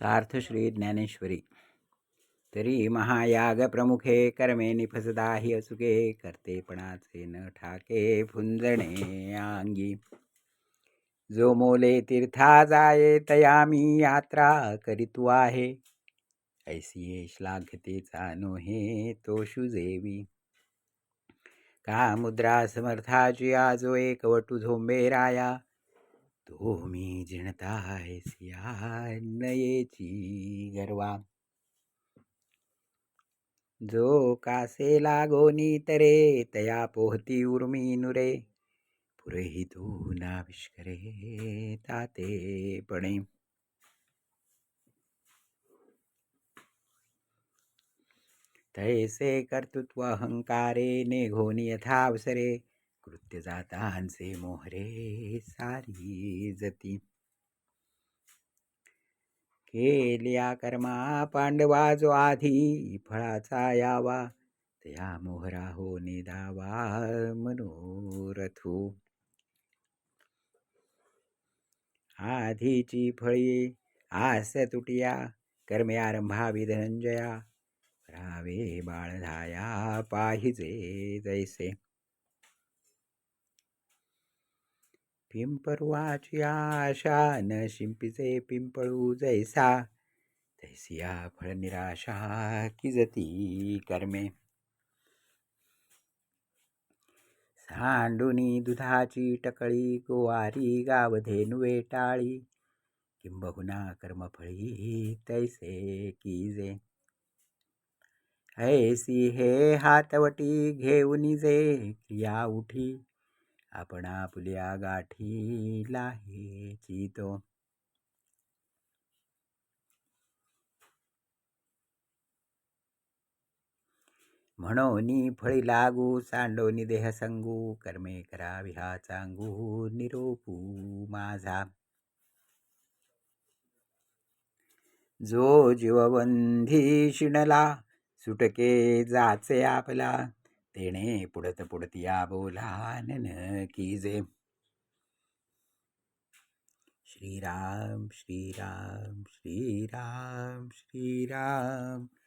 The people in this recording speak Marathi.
सार्थश्री ज्ञानेश्वरी। तरी महायाग प्रमुखे कर्मे निफसदाही असुके करतेपणाचे न ठाके फुंजणे अंगी जो मोले तीर्था जाये तया मी यात्रा करीतू आहे। ऐसी श्लाघतेचा नोहे तो शुजेवी का मुद्रा समर्थाची आजो एकवटू झोंबे राया। तो मी जिणता आहे नयेची गर्वा. जो कासे लागोनी तरे तया पोहती उर्मी नुरे. पुरेही तू नाविष्करे तातेपणे तैसे कर्तृत्व अहंकारे नेघोनी यथावसरे कृत्य जातांचे मोहरे सारी जती. केल्या कर्मा पांडवा जो आधी फळाचा यावा त्या मोहरा हो निदावा मनोरथू. आधीची फळी आस्य तुटिया कर्मे आरंभावी धनंजया रावे बाळधाया पाहिजे जैसे. पिंपरुवाची आशा न शिंपीचे पिंपळू जैसा तैसिया फळ निराशा किजती कर्मे. सांडुनी दुधाची टकळी गोवारी गावधेनुवे टाळी किंबहुना कर्मफळी तैसे कीजे ऐसी हे हातवटी घेऊन जे क्रिया उठी आपण आपल्या गाठीला हे तो म्हणून फळी लागू सांडोनी देह संगू कर्मे करावी हा चांगू निरोपू माझा. जो जीवबंधी शिणला सुटके जाचे आपला. तेणे पुढत पुढतिया बोला नन कीजे श्रीराम श्रीराम श्रीराम श्रीराम.